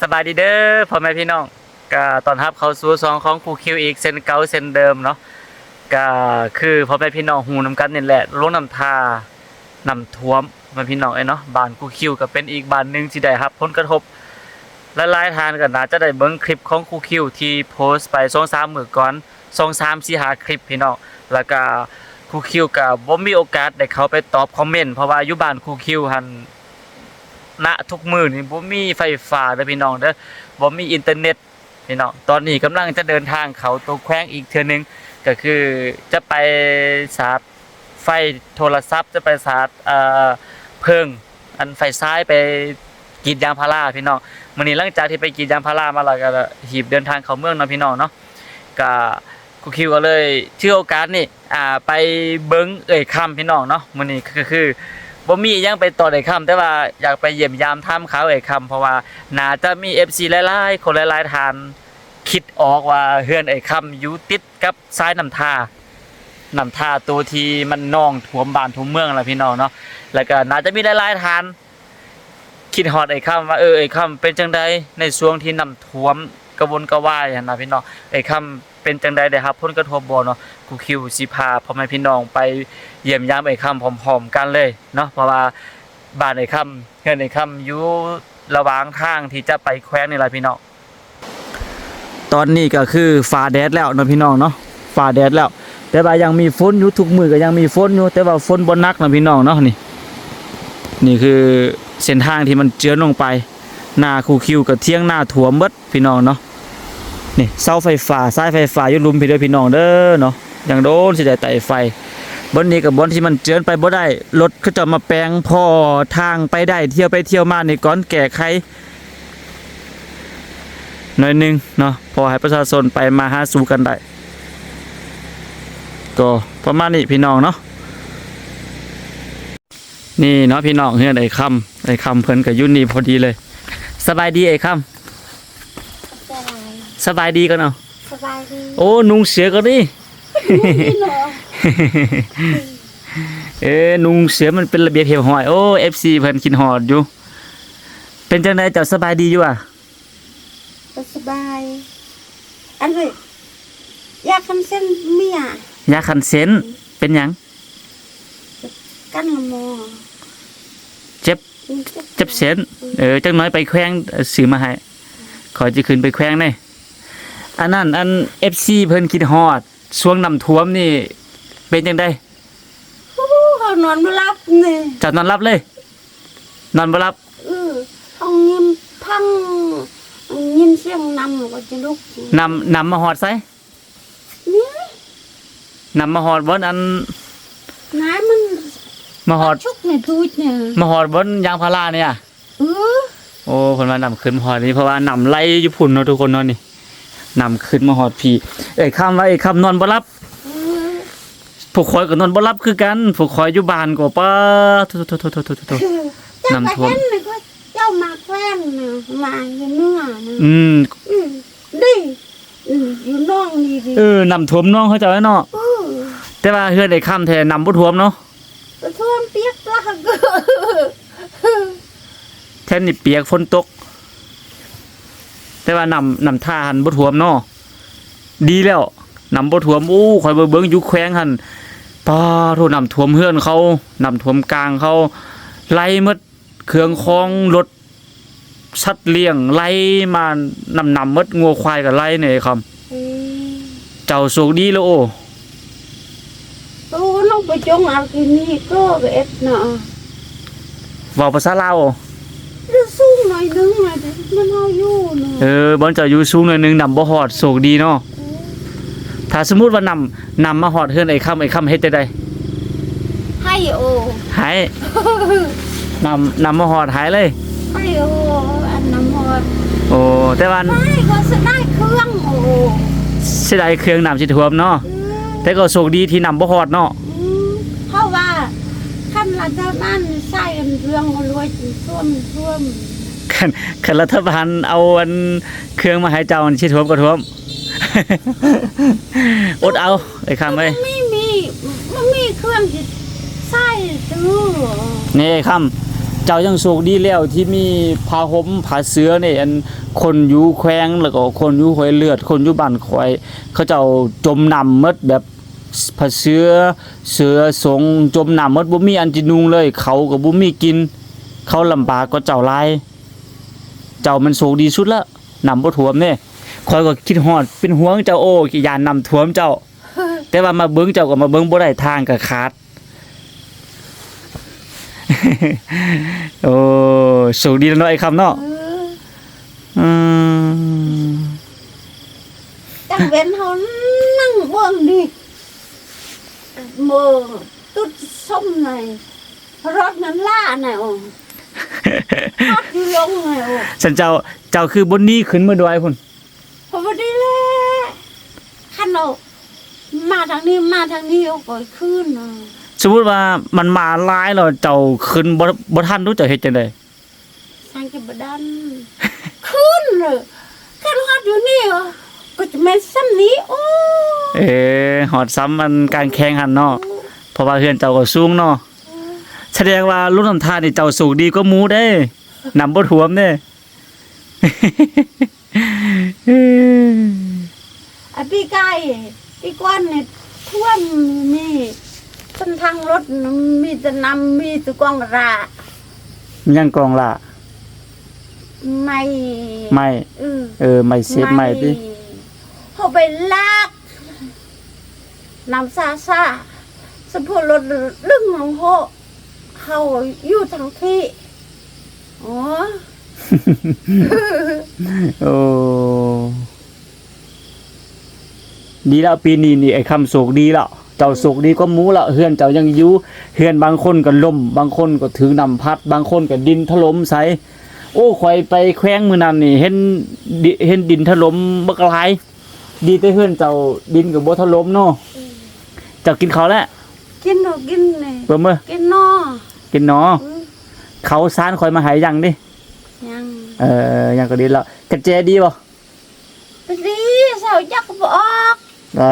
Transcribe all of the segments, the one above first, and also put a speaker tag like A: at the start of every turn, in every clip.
A: สบายดีเด้อพ่อแม่พี่น้องก็ตอนรับเขาสู่ซองของครูคิวอีกเส้นเก่าเส้นเดิมเนาะก็คือพ่อแม่พี่น้องฮูนำกันนี่แหละลงน้ำทานำท่วมพ่อแม่พี่น้องเอ้เนาะบ้านครูคิวก็เป็นอีกบ้านหนึงที่ได้รับผลกระทบหลายๆทานก็น่าจะได้เบิ่งคลิปของครูคิวที่โพสต์ไป2-3มื้อก่อน2-3 4 5คลิปพี่น้องแล้วก็ครูคิวก็บ่มีโอกาสได้เข้าไปตอบคอมเมนต์เพราะว่าอยู่บ้านครูคิวหัน ณทุกมือนี่บ่มีไฟฟ้าเด้อพี่น้องเด้อบ่มีอินเทอร์เน็ตพี่น้องตอนนี้กำลังจะเดินทางเขาตัวแขวงอีกเทือนึงก็คือจะไปสาดไฟโทรศัพท์ จะไปสาดเอ่อเพิงอันไฟซ้ายไปกีดยางพาราพี่น้องมื้อนี้หลังจากที่ไปกีดยางพารามาแล้วก็หีบเดินทางเข้าเมืองเนาะพี่น้องเนาะก็กูคิวก็เลยถือโอกาสนี่อ่าไปเบิ่งเอ่ยคำพี่น้องเนาะมื้อนี้ก็คือ บ่มียังไปต่อได้คำแต่ว่าอยากไปเยี่ยมยามถ้ำเขาไอ้คำเพราะว่าน่าจะมี FC หลายๆคนหลายๆทานคิดออกว่าเฮือนไอ้คำอยู่ติดกับซ้ายน้ำท่าน้ำท่าตัวที่มันนองท่วมบ้านท่วมเมืองล่ะพี่น้องเนาะแล้วก็น่าจะมีหลายๆทาน คิดฮอดไอ้คำว่าเออไอ้คำเป็นจังใดในช่วงที่น้ำท่วมกระวนกระวายหั่นนะพี่น้องไอ้คำ เป็นจังใดได้รับผลกระทบบ่เนาะกูคิวสิพาพ่อแม่พี่น้องไปเยี่ยมยามไอ้คำพร้อมๆกันเลยเนาะเพราะว่าบ้านไอ้คำเฮือนไอ้คำอยู่ระหว่างทางที่จะไปแคว้นนี่แหละพี่น้องตอนนี้ก็คือฟ้าแดดแล้วเนาะพี่น้องเนาะฟ้าแดดแล้ว แต่ว่ายังมีฝนอยู่ทุกมือก็ยังมีฝนอยู่แต่ว่าฝนบ่นักนะพี่น้องเนาะนี่ นี่คือเส้นทางที่มันเจือลงไปหน้าคูคิวกับเที่ยงหน้าถั่วมดพี่น้องเนาะ นี่เสาไฟฟ้าสายไฟฟ้าอยู่ลุมพี่เด้อพี่น้องเด้อเนาะยังโดนสิได้ไต่ไฟบนนี้กับบนที่มันเจือนไปบ่ได้รถเขาจะมาแปลงพอทางไปได้เที่ยวไปเที่ยวมาในก้อนแก่ไขหน่อยหนึงเนาะพอให้ประชาชนไปมาหาสู่กันได้ก็ประมาณนี้พี่น้องเนาะนี่เนาะพี่น้องเฮือนไอ้คำไอ้คำเพิ่นกับยุ่นนี่พอดีเลย สบายดีไอ้คำ สบายดีกันเนาะ
B: สบายดี
A: โอ้นุงเสือก็ดิ
B: พี่น้อง
A: เอ้นุงเสือมันเป็นระเบียบเหี่ยวหอยโอ้เอฟซีเพิ่นกินหอดอยู่ เป็นจังไดเจ้าสบายดีอยู่อะ
B: ก็สบาย อันนี้อยากทำเส้นเมีย
A: ยาคันเซนเป็นหยัง
B: กันละมอ
A: เจ็บเจ็บเซนเออจังน้อยไปแขวงเอ่อซื้อมาให้ขอจะขึ้นไปแขวงได้อั นนั้นอัน FC เพิ่นคิดฮอดช่วงน้ำท่วมนี่ เป็นจังได
B: ฮู้เขานอนไม่หลับนี่
A: เจะนอนรับเลย นอนบ่รับ
B: เออห้องยิ้มพังยินเสียงนำก็จะลุก
A: นำนำมาฮอดไส
B: นี่
A: นำมาฮอดบ่อัน
B: นายมัน
A: มาฮอด
B: ชุกเนี่ยทูดเนี่ย
A: มาฮอดบ่ยางพาราเนี่ย
B: เออ
A: โอ้เพิ่นว่านำขึ้นมาฮอดนี่เพราะว่านำไล่อยู่พุ่นเนาะทุกคนเนาะนี่ นำขึ้นมาฮอดพี่เอ้ยคำว่าไอ้คำนอนบ่รับ
B: เออ
A: ผูกคอยก็นอนบ่รับคือกันผูกคอยอยู่บ้านก็ป้าโทุทุทุทุทุทุ
B: เจ้าไป
A: น้ำท่วม
B: เห็นเลยก็เจ้ามาแคว้นน่ะมาอยู่เนื้อนะ
A: อืม
B: อืมดิอืมอยู่น้องนี่ดิ
A: เออนำท่วมน้องเขาเจ้าแล้วเนาะ
B: เออ
A: แต่ว่าเฮือนไอ้คำแท้นำบ่ท่วมเนาะ
B: กระท่วมเปียกละก็
A: แท้นี่เปียกฝนตก แต่ว่านำนำท่าหันบ่ท่วมเนาะดีแล้วนำบ่ท่วมอู้ข่อยเบิ่งอยู่แขวงหันป้าโทษนำท่วมเฮือนเขานำท่วมกลางเขาไล่หมดเครื่องคองรถสัตว์เลี้ยงไล่มานำนำหมดงัวควายก็ไล่เนี่ยไอ้คำ
B: อืม
A: เจ้าโชคดีแล้วโอ้
B: โอ้น้องไปจงเอากินนี่ก็ไปเอ็ดเนาะ
A: เว้าภาษาลาว
B: จะสู้ หน่อยนึงหน่อยเดี๋ยวมันเอาอยู่เนาะ
A: เออบอนเจ้าอยู่สูงหน่อยหนึงนำบ่ฮอดโชคดีเนาะถ้าสมมุติว่านำนำมาฮอดเฮือนไอ้คำไอ้คำเฮ็ดจังได
B: ให้โอ
A: หายนำนำมาฮอดหายเลย
B: ให้โออันน้ำหอด
A: โอ้แต่ว่า
B: ไม่ก็จะได้เครื่องโอ
A: เสียดายเครื่องน้ำสิท่วมเนาะ
B: อืม
A: แต่ก็โชคดีที่นำบ่ฮอดเนาะ
B: อืมเพราะว่าขั้นรัฐบาลใส่กันเรื่องรวยท่วมท่วม
A: คันคันรัฐบาลเอาอันเครื่องมาให้เจ้ามันสิท่วมก็ท่วม อดเอาไอ้คำเอ้ย
B: ไม่มีไม่มีเครื่องที่ใส่ซื้อ
A: นี่ไอ้คำเจ้ายังโชคดีแล้วที่มีผ้าห่มผ้าเสื้อนี่อันคนอยู่แขวงแล้วก็คนอยู่ห้วยเลือด คนอยู่บ้านข่อย เขาเจ้าจมน้ำหมดแบบผ้าเสื้อเสื้อสงจมน้ำหมดบ่มีอันจินุงเลย เขาก็บ่มีกิน เขาลำบากก็เจ้าหลาย เจ้ามันโชคดีสุดละน้ำบ่ท่วมเด้ข่อยก็คิดฮอดเป็นห่วงเจ้าโอ้ยานน้ำท่วมเจ้า แต่ว่ามาเบิ่งเจ้าก็มาเบิ่งบ่ได้ทางก็ขาดโอ้สุขดีแล้วเนาะไอ้คำเนาะ
B: เออ
A: อืม
B: จังเว้นเขานั่งเบิ่งดิมือตุ๊ดส้มหน่อยรถนั้นล่าหน่อยโอ้ รถอยู่ลงหน่อยโอ้
A: ฉันเจ้าเจ้าคือบนนี้ขึ้นมาด้วยพุ่น
B: พอดีเลยขันเอามาทางนี้มาทางนี้เอาก่อยขึ้นน่ะ
A: สมมุติว่ามันมาหลายแล้วเจ้าขึ้นบ่บ่ทันรู้จะเฮ็ดจังได๋
B: ทางจะบดัน ขึ้นเลยขันฮัดอยู่นี่เหรอก็จะไม่ซ้ำนี้โอ้
A: เอ้หอดซ้ำมันกลางแข่งหันเนาะเพราะว่าเฮือนเจ้าก็สูงเนาะ แสดงว่ารุ่นน้ำทานนี่เจ้าสูงดีกว่าหมูเด้ นำบ่ท่วมเด้
B: ไอ้พี่ไก่พี่ก้อนเนี่ยท่วมมีเส้นทางรถมีแต่นำมีแต่กองรา
A: ยังกองล่ะ
B: ไม่
A: ไม่
B: เออ
A: เออไม่เสียบไม่ติ
B: เขาไปลากนำซาซาสะโพกรถลึงลงโห เขาอยู่ทางที่อ๋อ
A: โอ้ดีแล้วปีนี้นี่ไอ้คำโศกดีแล้วเจ้าโศกดีก็หมูละเฮือนเจ้ายังอยู่เฮือนบางคนก็ล่ม บางคนก็ถึงน้ำพัด บางคนก็ดินถล่มใสโอ้ข่อยไปแขวงมื้อนั้นนี่ เห็นดิเห็นดินถล่มบักหลาย ดีแต่เฮือนเจ้าดินก็บ่ถล่มเนาะเจ้ากินข้าวแล้ว
B: กินหนูกินเลย
A: เบิ่มเด้อ
B: กินนอ
A: กินเนาะ
B: อืม
A: เขาซานข่อยมาหายังดิ
B: ยัง
A: เออยังก็ดีแล้วกระเจดีบ่
B: ไปดีสาวจักบออก
A: แหม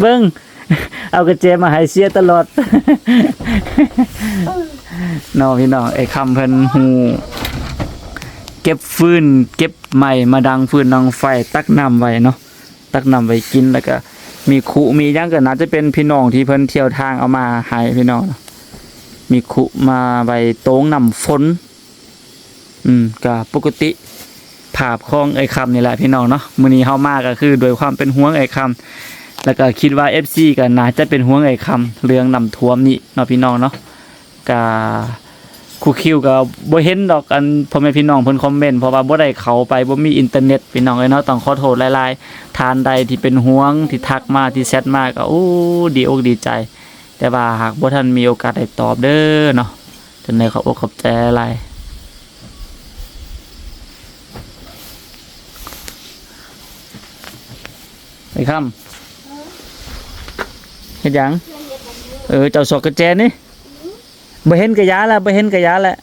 A: เบิ้งเอากระเจมาให้เสียตลอด
B: เออ
A: น้องพี่น้องไอ้คำเพิ่นหูเก็บฟืนเก็บไม้มาดังฟืนดังไฟตักน้ำไว้เนาะตักน้ำไว้กินแล้วก็มีขุมีหยังก็น่าจะเป็นพี่น้องที่เพิ่นเที่ยวทางเอามาให้พี่น้องเนาะ มีขุมาไว้โต้งนำฝนอืมก็ปกติภาพของไอ้คำนี่แหละพี่น้องเนาะมื้อนี้เฮามาก็คือโดยความเป็นห่วงไอ้คำแล้วก็คิดว่า FC ก็น่าจะเป็นห่วงไอ้คำเรื่องน้ำท่วมนี่เนาะพี่น้องเนาะก็ครูคิวก็บ่เห็นดอกอันพ่อแม่พี่น้องเพิ่นคอมเมนต์เพราะว่าบ่ได้เข้าไปบ่มีอินเทอร์เน็ตพี่น้องเอ้ยเนาะต้องขอโทษหลายๆทานใดที่เป็นห่วงที่ทักมาที่แชทมาก็โอ้ดีอกดีใจ แต่ว่าหากบ่ทันมีโอกาสได้ตอบเด้อเนาะจนได้ขอบอกขอบใจอะไรไอ้คำเห็นยังเออเจ้าสอกกระแจนี่บ่เห็นกระยาแล้วบ่เห็นกระยาแล้ว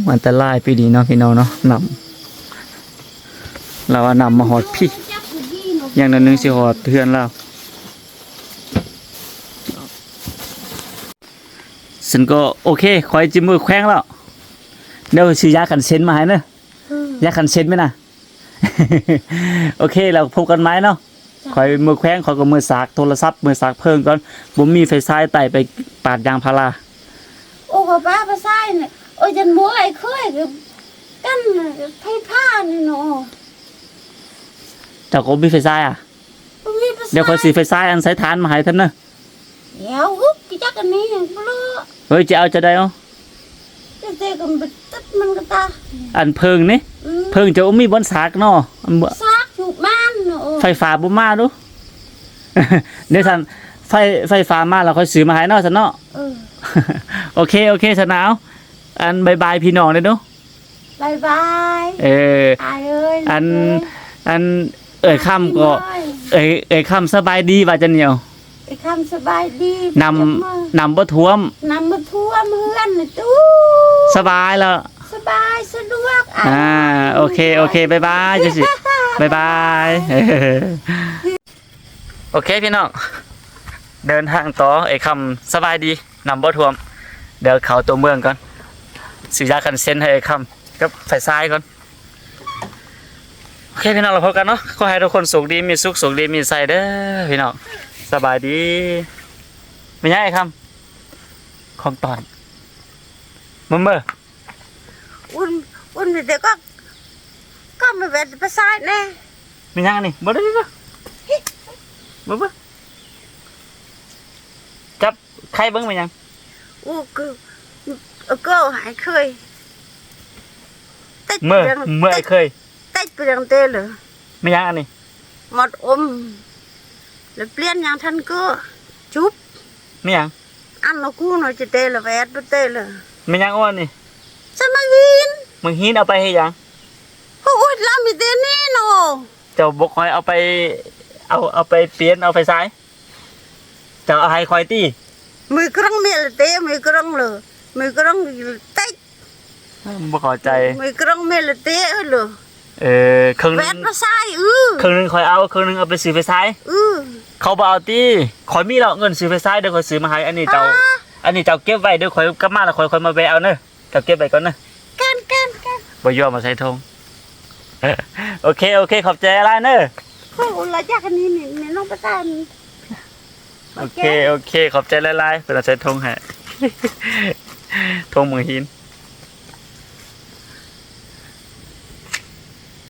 A: อู้อันตรายปีนี้เนาะพี่น้องเนาะนำเราว่านำมาหอดพี่
B: จักอยู่ดีหนู
A: อย่างนั้นหนึงสิหอดเทือนแล้วฉันก็โอเคคอยจิมมือแข้งแล้วเดี๋ยวซื้อยากันเซ็นมาให้เนอะ
B: เออยา
A: กันเซ็นไหมนะโอเคเราพบกันไหมเนาะคอยมือแข้งคอยกับมือสากโทรศัพท์มือสากเพิ่งก่อนผมมีไฟซ้ายไต่ไปปาดยางพารา
B: โอ้ป้าป้าป้าไส้เนี่ย โอ้ยจันบัวไอ้เคยกับกันไผ่ผ้านี่เนาะ
A: เจ้าก็มีไฟซ้ายอะ
B: บ่มีภาษา
A: เดี๋ยวคอยสีไฟซ้ายอันสายฐานมาให้ท่านเนอะ
B: เดี๋ยวอุ๊บกี่จักอันนี้อย่างเปลือ
A: เฮ้ยจะเอาจะได้เอา
B: จะเจอกันไปตัดมันก็ตา
A: อันเพิ่งนี่
B: อืม
A: เพิ่งจะมีบนสากเนาะอันบ่
B: ซากถูกบ้านเนาะ
A: ไฟฟ้าบ่มาดู เดี๋ยวสันไฟไฟฟ้ามาเราค่อยซื้อมาให้เนาะสันเนาะ
B: เออ
A: โอเค โอเคสนาว อันบายบายพี่น้องเลยเนาะ
B: บายบาย
A: เออ
B: อายเอ้ย
A: อันอันเอ่ยค่ำก็ เอ่ยเอ่ยค่ำสบายดีว่าจะเหนียว
B: ไอ้คำสบายดี
A: นำนำบ่ท่วม
B: นำมาทั่วเมือนนี่ตู้
A: สบายแล้ว
B: สบบายสะดวก
A: อ่าโอเคโอเคบายบายจังสิบายบายเออโอเคพี่น้องเดินทางต่อไอ้คำสบายดีนำบ่ท่วม เดี๋ยวเขาตัวเมืองก่อน สิยาคันเซ็นให้ไอ้คำกับไฟซ้ายก่อนโอเคพี่น้องเราพบกันเนาะขอให้ทุกคนสุขดีมีสุขสุขดีมีใส่เด้อพี่น้องสบายดีไม่ใช่ไอ้คำของตอนมึงเมื่อ
B: อุ่นอุ่นเดี๋ยวก็ก็ไม่เป็นภาษาแน่
A: มียังนี่บ่ได้ดิบ่บ่จับใครเบิ่งมายัง
B: อู้คือก็หายเคยติด
A: เมื่อ
B: เปลี่ยน
A: เมื่อไอ้เคย
B: ติดเปลี่ยนเตเลย
A: มียังอันนี้
B: หมดอ มแล้วเปลี่ยนอย่างท่านก็จุบ
A: มียัง
B: อันนกูหน่อยจะเตะละแวดบ่เตะเลย
A: มียังอ้วนนี่
B: สมากิน
A: มึงหินเอาไปให้ยัง
B: โอ้ยลามีเตนี่โน
A: เจ้าบกคอยเอาไปเอาเอาไปเปลี่ยนเอาไฟซ้ายเจ้าเอาให้คอยตี้
B: มือกรังเมลเตะมือกรังเลยมือกรังเตะ
A: บ่เข้าใจ
B: มือกรังเมลเตะเลย
A: เออครึ่งห
B: แว
A: นึ
B: ด
A: ง
B: ภาษาเออ
A: ครึ่งหนึงคอยเอาครึ่งหนึงเอาไปซื้อไฟซ้าย
B: เออ
A: เขาบ่เอาตี้คอยมีแล้วเงินซื้อไฟซ้ายเดี๋ยวคอยซื้อมาให้อันนี้เจ้า อันนี้เจ้าเก็บไว้เดี๋ยวคอยกลับมาแล้วคอยคอยมาแวะเอาเนอะเจ้าเก็บไว้ก่อนเนอะ
B: กันกันกัน
A: บ่ยอมมาใส่ธงโอเคโอเคขอบใจอะไรเนอะ
B: โอ้ยละจากอันนี้นี่นี่น้องภาษา
A: โอเคโอเคขอบใจหลายๆเป็นเอาใส่ธงให้ ทงมือหิน